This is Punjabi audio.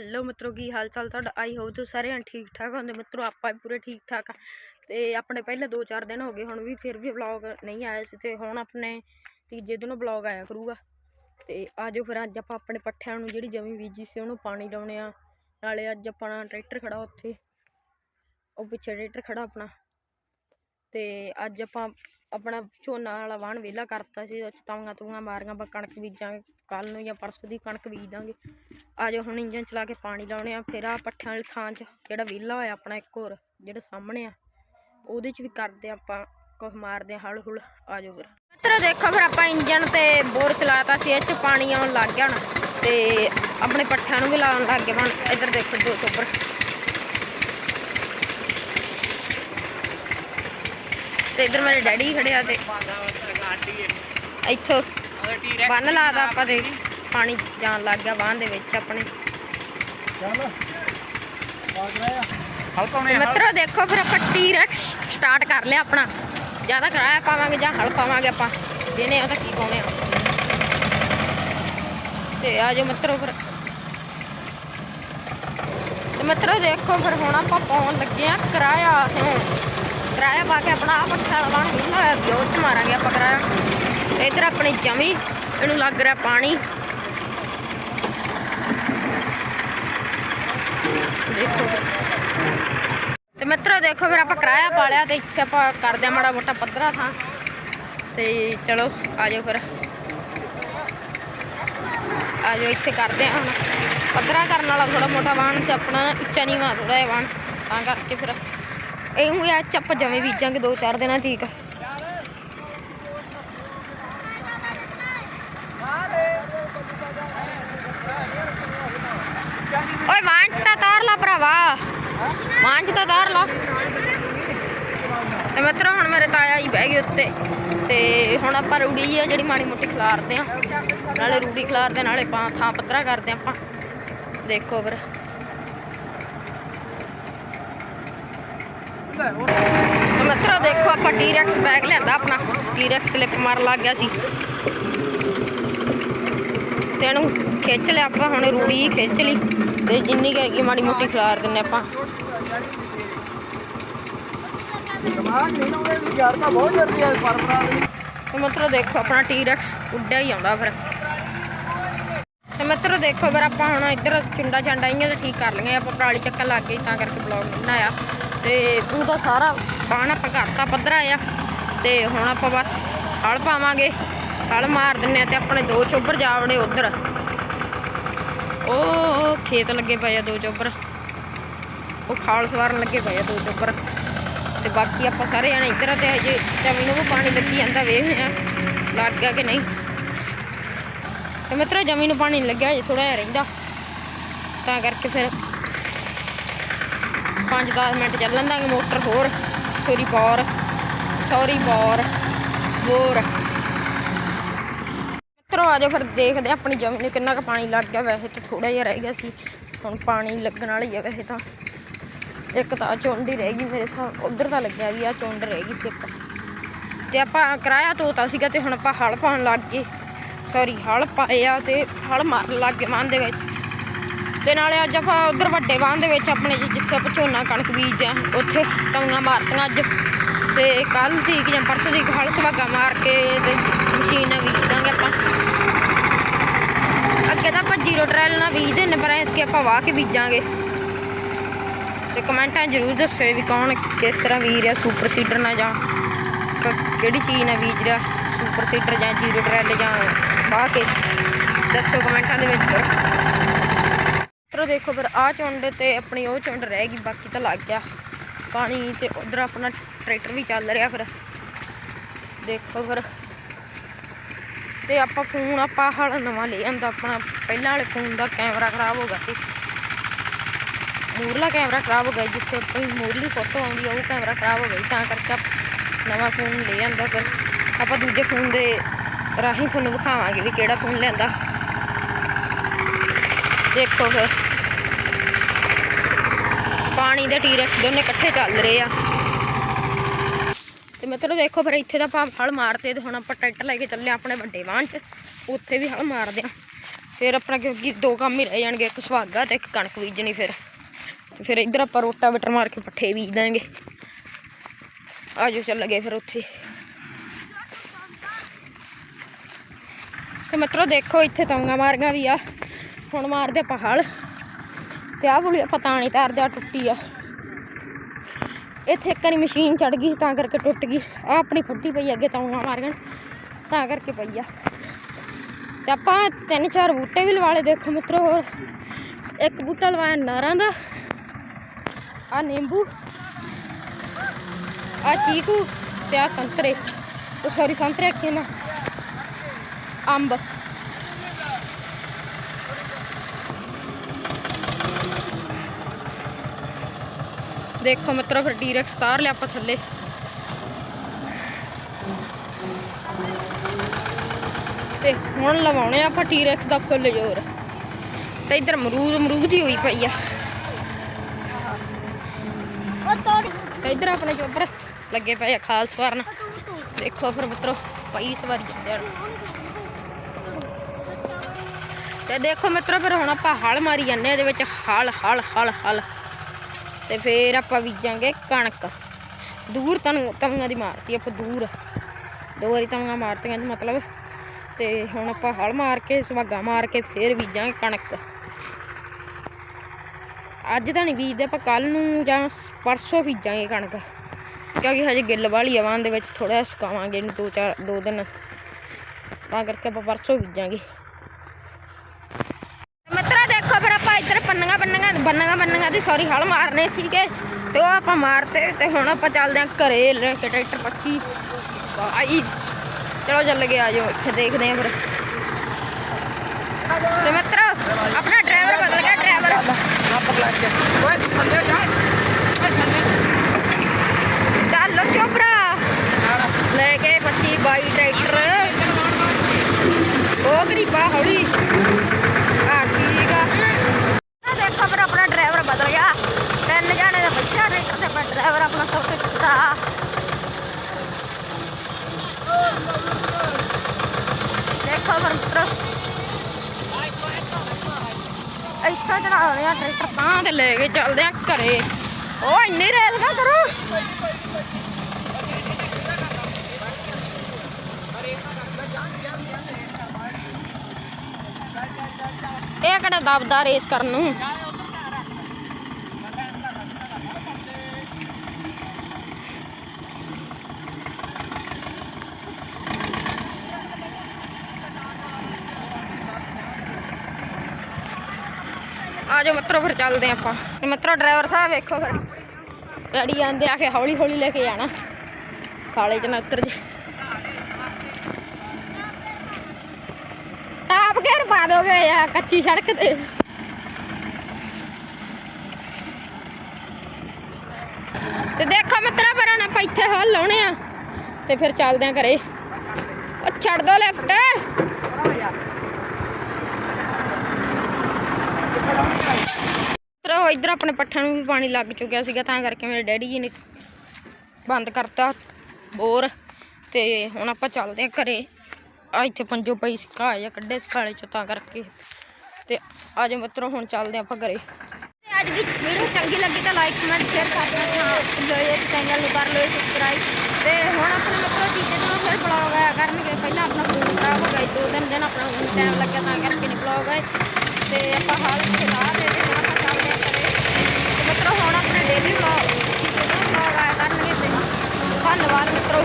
ਹੈਲੋ ਮਿੱਤਰੋ, ਕੀ ਹਾਲ ਚਾਲ ਤੁਹਾਡਾ? ਆਈ ਹੋਪ ਤੁਸੀਂ ਸਾਰੇ ਠੀਕ ਠਾਕ ਹੁੰਦੇ ਮਿੱਤਰੋ, ਆਪਾਂ ਵੀ ਪੂਰੇ ਠੀਕ ਠਾਕ ਆ। ਤੇ ਆਪਣੇ ਪਹਿਲੇ 2-4 ਦਿਨ ਹੋ ਗਏ, ਹੁਣ ਵੀ ਫਿਰ ਵੀ ਵਲੌਗ ਨਹੀਂ ਆਇਆ ਸੀ ਤੇ ਹੁਣ ਆਪਣੇ ਤੀਜੇ ਦਿਨ ਵਲੌਗ ਆਇਆ ਕਰੂਗਾ। ਤੇ ਆਜੋ ਫਿਰ ਅੱਜ ਆਪਾਂ ਆਪਣੇ ਪੱਠਿਆਂ ਨੂੰ ਜਿਹੜੀ ਜਮੀ ਬੀਜੀ ਸੀ ਉਹਨੂੰ ਪਾਣੀ ਲਾਉਣੇ ਆ। ਨਾਲੇ ਅੱਜ ਆਪਣਾ ਟਰੈਕਟਰ ਖੜਾ ਉੱਥੇ। ਉਹ ਪਿੱਛੇ ਟਰੈਕਟਰ ਖੜਾ ਆਪਣਾ। ਤੇ ਅੱਜ ਆਪਾਂ ਆਪਣਾ ਝੋਨਾ ਵਾਲਾ ਵਾਹਣ ਵਿਹਲਾ ਕਰਤਾ ਸੀ, ਉਹ 'ਚ ਤਾਂਗਾ ਤੂੰਗਾ ਮਾਰੀਆਂ ਆਪਾਂ ਕਣਕ ਬੀਜਾਂਗੇ ਕੱਲ ਨੂੰ ਜਾਂ ਪਰਸੋਂ ਦੀ ਕਣਕ ਬੀਜ ਦਾਂਗੇ। ਆਜੋ ਹੁਣ ਇੰਜਨ ਚਲਾ ਕੇ ਪਾਣੀ ਲਾਉਣੇ ਆ, ਫਿਰ ਆ ਪੱਠਿਆਂ ਵਾਲੀ ਥਾਂ 'ਚ ਜਿਹੜਾ ਵਿਹਲਾ ਹੋਇਆ ਆਪਣਾ ਇੱਕ ਹੋਰ, ਜਿਹੜਾ ਸਾਹਮਣੇ ਆ, ਉਹਦੇ 'ਚ ਵੀ ਕਰਦੇ ਆ ਆਪਾਂ, ਕੁਛ ਮਾਰਦੇ ਆ ਹਲ ਹੁਲ ਆਜੋ ਫਿਰ। ਮਿੱਤਰੋ ਦੇਖੋ ਫਿਰ ਆਪਾਂ ਇੰਜਨ ਤੇ ਬੋਰ ਚਲਾਤਾ ਸੀ, ਇਹ 'ਚ ਪਾਣੀ ਆਉਣ ਲੱਗ ਗਿਆ ਹੁਣ ਤੇ ਆਪਣੇ ਪੱਠਿਆਂ ਨੂੰ ਵੀ ਲਾਉਣ ਲੱਗ ਗਏ ਹੁਣ, ਇੱਧਰ ਦੇਖੋ ਦੋ ਚੋਬਰ ਤੇ ਇੱਧਰ ਮੇਰੇ ਡੈਡੀ ਖੜੇ ਆ ਤੇ ਇੱਥੋਂ ਬੰਨ ਲਾਦਾ ਆਪਾਂ ਤੇ। ਪਾਣੀ ਜਾਣ ਲੱਗ ਗਿਆ ਵਾਹਨ ਦੇ ਵਿੱਚ ਆਪਣੇ। ਮਿੱਤਰੋ ਦੇਖੋ ਫਿਰ ਆਪਾਂ ਟੀਰੈਕਸ ਸਟਾਰਟ ਕਰ ਲਿਆ ਆਪਣਾ। ਜ਼ਿਆਦਾ ਕਿਰਾਇਆ ਪਾਵਾਂਗੇ ਜਾਂ ਹਲ ਪਾਵਾਂਗੇ ਆਪਾਂ। ਜਿਹਨੇ ਉਹ ਤਾਂ ਕੀ ਪਾਉਣੇ ਆ। ਤੇ ਆ ਜਾਓ ਮਿੱਤਰੋ ਫਿਰ। ਤੇ ਮਿੱਤਰੋ ਦੇਖੋ ਫਿਰ ਹੁਣ ਆਪਾਂ ਪਾਉਣ ਲੱਗੇ ਆ ਕਿਰਾਇਆ ਹੁਣ ਕਿਰਾਇਆ ਪਾ ਕੇ ਆਪਣਾ ਆ ਪੱਠਾ ਵਾਲਾ ਨਹੀਂ ਹੋਇਆ ਉਹ 'ਚ ਮਾਰਾਂਗੇ ਆਪਾਂ ਕਿਰਾਇਆ। ਤੇ ਆਪਣੀ ਜਮੀ, ਇਹਨੂੰ ਲੱਗ ਰਿਹਾ ਪਾਣੀ। ਦੇਖੋ। ਤੇ ਮਿੱਤਰੋ ਦੇਖੋ ਫਿਰ ਆਪਾਂ ਕਿਰਾਇਆ ਪਾ ਲਿਆ ਤੇ ਇੱਥੇ ਆਪਾਂ ਕਰਦੇ ਆ ਮਾੜਾ ਮੋਟਾ ਪੱਧਰਾ ਥਾਂ। ਤੇ ਚਲੋ ਆਜੋ ਫਿਰ। ਆਜੋ ਇੱਥੇ ਕਰਦੇ ਆ ਹੁਣ। ਪੱਧਰਾ ਕਰਨ ਵਾਲਾ ਥੋੜਾ ਮੋਟਾ ਵਾਹਣ ਤੇ ਆਪਣਾ ਉੱਚਾ ਵਾ ਥੋੜਾ ਜਿਹਾ ਵਾਹਣ ਤਾਂ ਕਰਕੇ ਫਿਰ ਇਹ ਵੀ ਆ ਚੱਪ ਜਵੇਂ ਬੀਜਾਂਗੇ ਦੋ ਚਾਰ ਦਿਨਾਂ ਠੀਕ। ਆ ਓਏ ਵਾਂਚ ਤਾਂ ਤਾਰ ਲਾ ਭਰਾਵਾ। ਵਾਂਚ ਤਾਂ ਤਾਰ ਲਾ। ਤੇ ਮਿੱਤਰੋ, ਹੁਣ ਮੇਰੇ ਤਾਇਆ ਹੀ ਬਹਿ ਗਏ ਉੱਤੇ ਤੇ ਹੁਣ ਆਪਾਂ ਰੂੜੀ ਆ ਜਿਹੜੀ ਮਾੜੀ ਮੋਟੀ ਖਿਲਾਰਦੇ ਆ। ਨਾਲੇ ਰੂੜੀ ਖਿਲਾਰਦੇ ਨਾਲੇ ਪਾ ਥਾਂ ਪੱਧਰਾ ਕਰਦੇ ਆਪਾਂ। ਦੇਖੋ ਫਿਰ ਤੇ ਮਿੱਤਰੋ, ਦੇਖੋ ਆਪਾਂ ਟੀਰੈਕਸ ਬੈਗ ਲਿਆਂਦਾ ਆਪਣਾ। ਟੀਰੈਕਸ ਸਲਿੱਪ ਮਾਰ ਲੱਗ ਗਿਆ ਸੀ। ਤੇ ਇਹਨੂੰ ਖਿੱਚ ਲਿਆ ਆਪਾਂ, ਹੁਣ ਰੂੜੀ ਖਿੱਚ ਲਈ। ਤੇ ਜਿੰਨੀ ਕੁ ਹੈਗੀ ਮਾੜੀ ਮੋਟੀ ਖਿਲਾਰ ਦਿੰਨੇ ਆਪਾਂ। ਤੇ ਮਿੱਤਰੋ, ਦੇਖੋ ਆਪਣਾ ਟੀਰੈਕਸ ਉੱਡਿਆ ਹੀ ਆਉਂਦਾ ਫਿਰ। ਮਿੱਤਰੋ ਦੇਖੋ ਫਿਰ ਆਪਾਂ ਹੁਣ ਇੱਧਰ ਚੁੰਡਾ ਚਾਂਡਾ ਇਆਂ ਤੇ ਠੀਕ ਕਰ ਲਈਆਂ, ਆਪਾਂ ਪਰਾਲੀ ਚੱਕਣ ਲੱਗ ਗਏ, ਤਾਂ ਕਰਕੇ ਬਲੌਗ ਨਹੀਂ ਬਣਾਇਆ। ਤੇ ਉਹ ਤਾਂ ਸਾਰਾ ਬਾਣ ਆਪਾਂ ਕਰਤਾ ਪੱਧਰਾ ਆ। ਤੇ ਹੁਣ ਆਪਾਂ ਬਸ ਹਲ ਪਾਵਾਂਗੇ, ਹਲ ਮਾਰ ਦਿੰਨੇ ਆ ਤੇ ਆਪਣੇ ਦੋ ਚੋਬਰ ਜਾਵੜੇ ਉਧਰ। ਉਹ ਖੇਤ ਲੱਗੇ ਪਏ ਆ ਦੋ ਚੋਬਰ। ਉਹ ਖਾਲ ਸਵਾਰਨ ਲੱਗੇ ਪਏ ਆ ਦੋ ਚੋਬਰ। ਤੇ ਬਾਕੀ ਆਪਾਂ ਸਾਰੇ ਜਣੇ ਇੱਧਰ ਆ ਤੇ ਹਜੇ ਜ਼ਮੀਨ ਨੂੰ ਪਾਣੀ ਲੱਗੀ ਜਾਂਦਾ ਵੇਖਦੇ ਆ। ਲੱਗ ਗਿਆ ਕਿ ਨਹੀਂ? ਤੇ ਮਿੱਤਰੋ ਜ਼ਮੀਨ ਨੂੰ ਪਾਣੀ ਲੱਗਿਆ ਜੇ ਥੋੜਾ ਜਿਹਾ ਰਹਿੰਦਾ। ਤਾਂ ਕਰਕੇ ਫਿਰ 5-10 ਮਿੰਟ ਚੱਲਣ ਦਾਂਗੇ ਮੋਟਰ ਹੋਰ। ਸੋਰੀ ਪਾਵਰ ਸੌਰੀ ਬੋਰ ਹੋਰ। ਮਿੱਤਰੋ ਆਜੋ ਫਿਰ ਦੇਖਦੇ ਆ ਆਪਣੀ ਜਮੀ ਨੂੰ ਕਿੰਨਾ ਕੁ ਪਾਣੀ ਲੱਗ ਗਿਆ। ਵੈਸੇ ਤਾਂ ਥੋੜਾ ਜਿਹਾ ਰਹਿ ਗਿਆ ਸੀ। ਹੁਣ ਪਾਣੀ ਲੱਗਣ ਵਾਲੀ ਆ ਵੈਸੇ ਤਾਂ। ਇੱਕ ਤਾਂ ਚੁੰਡ ਹੀ ਰਹਿ ਗਈ ਮੇਰੇ ਸਾਹ ਉਧਰ ਤਾਂ ਲੱਗਿਆ ਵੀ ਆ ਚੁੰਡ ਰਹਿ ਗਈ ਸੀ ਇੱਕ। ਤੇ ਆਪਾਂ ਕਿਰਾਇਆ ਤੋਤਾ ਸੀਗਾ ਤੇ ਹੁਣ ਆਪਾਂ ਹਲ ਪਾਉਣ ਲੱਗ ਗਏ। ਸੌਰੀ ਹਲ ਪਾਏ ਆ ਤੇ ਹਲ ਮਾਰਨ ਲੱਗ ਗਏ ਮਾਨ ਦੇ ਵਿੱਚ। ਤੇ ਨਾਲੇ ਅੱਜ ਆਪਾਂ ਉਧਰ ਵੱਡੇ ਵਾਹਨ ਦੇ ਵਿੱਚ ਆਪਣੇ ਜਿੱਥੇ ਆਪਾਂ ਝੋਨਾ ਕਣਕ ਬੀਜਦੇ ਆ, ਉੱਥੇ ਤਵੀਆਂ ਮਾਰਤੀਆਂ ਅੱਜ। ਤੇ ਕੱਲ ਦੀ ਜਾਂ ਪਰਸੋਂ ਦੀ ਹਲ ਸੁਹਾਗਾ ਮਾਰ ਕੇ ਤੇ ਮਸ਼ੀਨ ਨਾਲ ਬੀਜ ਦਾਂਗੇ ਆਪਾਂ। ਅੱਗੇ ਤਾਂ ਆਪਾਂ ਜ਼ੀਰੋ ਟਰੈਲ ਨਾਲ ਬੀਜਦੇ ਨੇ ਪਰ ਐਤਕੀ ਆਪਾਂ ਵਾਹ ਕੇ ਬੀਜਾਂਗੇ। ਤੇ ਕਮੈਂਟਾਂ ਜ਼ਰੂਰ ਦੱਸਿਓ ਵੀ ਕੌਣ ਕਿਸ ਤਰ੍ਹਾਂ ਬੀਜ ਰਿਹਾ ਸੁਪਰ ਸੀਡਰ ਨਾਲ ਜਾਂ ਕਿਹੜੀ ਚੀਜ਼ ਨਾਲ ਬੀਜ ਰਿਹਾ ਸੁਪਰ ਸੀਡਰ ਜਾਂ ਜ਼ੀਰੋ ਟਰੈਲ ਜਾਂ ਵਾਹ ਕੇ ਦੱਸੋ ਕਮੈਂਟਾਂ ਦੇ ਵਿੱਚ ਫਿਰ ਤਰੋ ਦੇਖੋ ਫਿਰ ਆਹ ਚੁੰਡ ਤੇ ਆਪਣੀ ਉਹ ਚੁੰਡ ਰਹਿ ਗਈ, ਬਾਕੀ ਤਾਂ ਲੱਗ ਗਿਆ। ਪਾਣੀ ਤੇ ਉਧਰ ਆਪਣਾ ਟਰੈਕਟਰ ਵੀ ਚੱਲ ਰਿਹਾ ਫਿਰ। ਦੇਖੋ ਫਿਰ। ਤੇ ਆਪਾਂ ਫੋਨ, ਆਪਾਂ ਹਾਲ ਨਵਾਂ ਲੈ ਆਂਦਾ, ਆਪਣਾ ਪਹਿਲਾਂ ਵਾਲੇ ਫੋਨ ਦਾ ਕੈਮਰਾ ਖਰਾਬ ਹੋ ਗਿਆ ਸੀ। ਮੂਰਲਾ ਕੈਮਰਾ ਖਰਾਬ ਹੋ ਗਿਆ ਜਿੱਥੇ ਆਪਣੀ ਮੂਰਲੀ ਫੋਟੋ ਆਉਂਦੀ ਆ, ਉਹ ਕੈਮਰਾ ਖਰਾਬ ਹੋ ਗਈ ਤਾਂ ਕਰਕੇ ਆਪ- ਨਵਾਂ ਫੋਨ ਲੈ ਆਂਦਾ ਫਿਰ। ਆਪਾਂ ਦੂਜੇ ਫੋਨ ਦੇ ਰਾਹੀਂ ਤੁਹਾਨੂੰ ਦਿਖਾਵਾਂਗੇ ਵੀ ਕਿਹੜਾ ਫੋਨ ਲਿਆਂਦਾ ਦੇਖੋ ਫਿਰ। ਪਾਣੀ ਦੇ ਟੀਰੈਕਸ ਦੋਨੇ ਇਕੱਠੇ ਚੱਲ ਰਹੇ ਆ। ਤੇ ਮਿੱਤਰੋ ਦੇਖੋ ਫਿਰ ਇੱਥੇ ਤਾਂ ਆਪਾਂ ਹਲ ਮਾਰਤੇ ਤੇ ਹੁਣ ਆਪਾਂ ਟਰੈਕਟਰ ਲੈ ਕੇ ਚੱਲੇ ਆਂ ਆਪਣੇ ਵੱਡੇ ਵਾਹਨ 'ਚ। ਉੱਥੇ ਵੀ ਹਲ ਮਾਰਦੇ ਆ ਫਿਰ ਆਪਣਾ ਕਿਉਂਕਿ ਦੋ ਕੰਮ ਹੀ ਰਹਿ ਜਾਣਗੇ, ਇੱਕ ਸੁਹਾਗਾ ਤੇ ਇੱਕ ਕਣਕ ਬੀਜਣੀ ਫਿਰ। ਤੇ ਫਿਰ ਇੱਧਰ ਆਪਾਂ ਰੋਟਾ ਬਟਰ ਮਾਰ ਕੇ ਪੱਠੇ ਬੀਜ ਦਾਂਗੇ। ਆਜੋ ਚੱਲ ਗਏ ਫਿਰ ਉੱਥੇ। ਤੇ ਮਿੱਤਰੋ ਦੇਖੋ ਇੱਥੇ ਤੰਗਾ ਮਾਰੀਆਂ ਵੀ ਆ। ਹੁਣ ਮਾਰਦੇ ਆਪਾਂ ਹਲ। ਤੇ ਆਹ ਬੁਲੀ ਆਪਾਂ ਤਾਂ ਨਹੀਂ ਤਾਰਦੇ ਆ ਟੁੱਟੀ ਆ। ਇੱਥੇ ਇੱਕ ਵਾਰੀ ਮਸ਼ੀਨ ਚੜ ਗਈ ਤਾਂ ਕਰਕੇ ਟੁੱਟ ਗਈ। ਆ ਆਪਣੀ ਫੱਟੀ ਪਈ ਅੱਗੇ ਤੰਗਾ ਮਾਰੀਆਂ। ਤਾਂ ਕਰਕੇ ਪਈ ਆ। ਤੇ ਆਪਾਂ ਤਿੰਨ ਚਾਰ ਬੂਟੇ ਵੀ ਲਵਾ ਲਏ, ਦੇਖੋ ਮਿੱਤਰੋ ਹੋਰ। ਇੱਕ ਬੂਟਾ ਲਵਾਇਆ ਨਾਰਾਂ ਦਾ। ਆ ਨਿੰਬੂ। ਆ ਚੀਕੂ ਤੇ ਆ ਸੰਤਰੇ। ਉਹ ਸੌਰੀ ਸੰਤਰੇ ਆਖੇ ਨਾ। ਅੰਬ। ਦੇਖੋ ਮਿੱਤਰੋ ਫਿਰ ਡੀਰੈਕਸ ਤਾਰ ਲਿਆ ਆਪਾਂ ਥੱਲੇ। ਤੇ ਹੁਣ ਲਵਾਉਣੇ ਆਪਾਂ ਟੀਰੈਕਸ ਦਾ ਫੁੱਲ ਜ਼ੋਰ। ਤੇ ਇਧਰ ਅਮਰੂਦ ਅਮਰੂਦ ਹੀ ਹੋਈ ਪਈ ਆ। ਉਹ ਤੋੜ। ਤੇ ਇਧਰ ਆਪਣੇ ਚੋਪਰ ਲੱਗੇ ਪਏ ਆ ਖਾਲ ਸਵਾਰਨ ਦੇਖੋ ਫਿਰ ਮਿੱਤਰੋ ਪਈ ਸਵਾਰੀ ਜਾਂਦੇ ਹਨ ਤੇ ਦੇਖੋ ਮਿੱਤਰੋ, ਫਿਰ ਹੁਣ ਆਪਾਂ ਹਲ ਮਾਰੀ ਜਾਂਦੇ ਆ ਇਹਦੇ ਵਿੱਚ। ਹਲ ਹਲ ਹਲ ਹਲ। ਤੇ ਫਿਰ ਆਪਾਂ ਬੀਜਾਂਗੇ ਕਣਕ। ਦੂਰ ਤੁਹਾਨੂੰ ਤਵੀਆਂ ਦੀ ਮਾਰਤੀ ਆਪਾਂ ਦੂਰ। ਦੋ ਵਾਰੀ ਤਵੀਆਂ ਮਾਰਤੀਆਂ ਜੀ ਮਤਲਬ। ਤੇ ਹੁਣ ਆਪਾਂ ਹਲ ਮਾਰ ਕੇ, ਸੁਹਾਗਾ ਮਾਰ ਕੇ ਫਿਰ ਬੀਜਾਂਗੇ ਕਣਕ। ਅੱਜ ਤਾਂ ਨਹੀਂ ਬੀਜਦੇ, ਆਪਾਂ ਕੱਲ ਨੂੰ ਜਾਂ ਪਰਸੋਂ ਬੀਜਾਂਗੇ ਕਣਕ। ਕਿਉਂਕਿ ਹਜੇ ਗਿੱਲ ਵਾਲੀ ਆਵਾਂ ਦੇ ਵਿੱਚ ਥੋੜਾ ਸੁਕਾਵਾਂਗੇ ਇਹਨੂੰ ਦੋ ਚਾਰ, ਦੋ ਦਿਨ। ਤਾਂ ਕਰਕੇ ਆਪਾਂ ਪਰਸੋਂ ਬੀਜਾਂਗੇ ਮਿੱਤਰਾ ਦੇਖੋ ਫਿਰ ਆਪਾਂ ਇੱਧਰ ਪੰਨੀਆਂ ਪੰਨੀਆਂ ਬੰਨੀਆਂ ਬੰਨੀਆਂ ਦੀ ਸੌਰੀ ਹਲ ਮਾਰਨੇ ਸੀਗੇ ਤੇ ਉਹ ਆਪਾਂ ਮਾਰਤੇ ਤੇ ਹੁਣ ਆਪਾਂ ਚੱਲਦੇ ਆਂ ਘਰੇ ਲੈ ਕੇ ਟਰੈਕਟਰ 25 ਬਾਈ ਚਲੋ ਚੱਲ ਗਏ ਆ ਜਾਓ, ਇੱਥੇ ਦੇਖਦੇ ਆਂ ਫਿਰ। ਤੇ ਮਿੱਤਰੋ, ਆਪਣਾ ਡਰਾਈਵਰ ਬਦਲ ਗਿਆ ਡਰਾਈਵਰ ਚੱਲੋ ਚੋਪਰਾ ਲੈ ਕੇ 25 22 ਟਰੈਕਟਰ। ਉਹ ਗਰੀਬਾ ਹੌਲੀ ਆ ਠੀਕ ਆ ਆ ਦੇਖੋ ਫਿਰ ਆਪਣਾ ਡਰਾਈਵਰ ਬਦਲ ਗਿਆ ਤਿੰਨ ਜਾਣੇ ਦਾ ਬੱਚਾ ਟਰੈਕਟਰ ਤੇ ਪਰ ਡਰਾਈਵਰ ਆਪਣਾ ਸਭ ਤੋਂ ਛੋਟਾ ਦੇਖੋ ਫਿਰ ਇੱਥੋਂ ਚੜਾਉਣੇ ਆ ਟਰੈਕਟਰ, ਤਾਂ ਤੇ ਲੈ ਕੇ ਚੱਲਦੇ ਆ ਘਰੇ। ਉਹ ਇੰਨੀ ਰੇਲ ਨਾ ਕਰੋ। ਇਹ ਕਿਹੜਾ ਦਬਦਾ ਰੇਸ ਕਰਨ ਨੂੰ? ਆ ਜਾਓ ਮਿੱਤਰੋ ਫਿਰ ਚੱਲਦੇ ਆਪਾਂ। ਮਿੱਤਰੋ ਡਰਾਈਵਰ ਸਾਹਿਬ ਵੇਖੋ ਫਿਰ। ਡੈਡੀ ਆਂਦੇ ਆ ਕੇ ਹੌਲੀ ਹੌਲੀ ਲੈ ਕੇ ਜਾਣਾ। ਕਾਲੇ ਚ ਨਾ ਉਤਰ ਜੇ। ਟਾਪ ਘੇਰ ਪਾ ਦੋਗੇ ਆ ਕੱਚੀ ਸੜਕ ਤੇ। ਤੇ ਦੇਖੋ ਮਿੱਤਰਾ ਫਿਰ ਹੁਣ ਆਪਾਂ ਇੱਥੇ ਹੱਲ ਲਾਉਣੇ ਆ। ਤੇ ਫਿਰ ਚੱਲਦੇ ਆ ਘਰੇ। ਉਹ ਛੱਡ ਦੋ ਲੈਫਟ ਤਰੋ ਇਧਰ ਆਪਣੇ ਪੱਠਿਆਂ ਨੂੰ ਵੀ ਪਾਣੀ ਲੱਗ ਚੁੱਕਿਆ ਸੀਗਾ ਤਾਂ ਕਰਕੇ ਮੇਰੇ ਡੈਡੀ ਜੀ ਨੇ ਬੰਦ ਕਰਤਾ ਬੋਰ ਤੇ ਹੁਣ ਆਪਾਂ ਚੱਲਦੇ ਆ ਘਰੇ। ਆ ਇੱਥੇ ਪੰਜੋ ਪਈ ਸਿਕਾ ਜਾਂ ਕੱਢੇ ਸਕਾਲੇ ਚ ਤਾਂ ਕਰਕੇ। ਤੇ ਅੱਜ ਮਿੱਤਰੋ ਹੁਣ ਚੱਲਦੇ ਆਪਾਂ ਘਰੇ। ਤੇ ਅੱਜ ਦੀ ਵੀਡੀਓ ਚੰਗੀ ਲੱਗੀ ਤਾਂ ਲਾਈਕ ਕਮੈਂਟ ਸ਼ੇਅਰ ਕਰ ਦੇਣਾ ਲੋ ਚੈਨਲ ਨੂੰ ਕਰ ਲਓ ਸਬਸਕ੍ਰਾਈਬ ਤੇ ਹੁਣ ਆਪਣੇ ਮਿੱਤਰੋ ਤੀਜੇ ਦਿਨ ਫਿਰ ਬਲੌਗ ਆਇਆ ਕਰਨਗੇ। ਪਹਿਲਾਂ ਆਪਣਾ ਫੋਨ ਖਰਾਬ ਹੋ ਗਿਆ ਸੀ, ਦੋ ਤਿੰਨ ਦਿਨ ਆਪਣਾ ਟਾਈਮ ਲੱਗਿਆ ਤਾਂ ਕਰਕੇ ਨਹੀਂ ਬਲੌਗ ਆਏ। ਤੇ ਆਪਾਂ ਹਰ ਇੱਥੇ ਲਾ ਰਹੇ ਤੇ ਹੁਣ ਆਪਾਂ ਚੱਲਦੇ ਆ ਘਰੇ। ਤੇ ਮਿੱਤਰੋ, ਹੁਣ ਆਪਣੇ ਡੇਲੀ ਵਲੌਗ ਕੀ ਕਹਿੰਦੇ ਵਲੌਗ ਆਇਆ ਕਰਨਗੇ ਤੇ ਧੰਨਵਾਦ ਮਿੱਤਰੋ।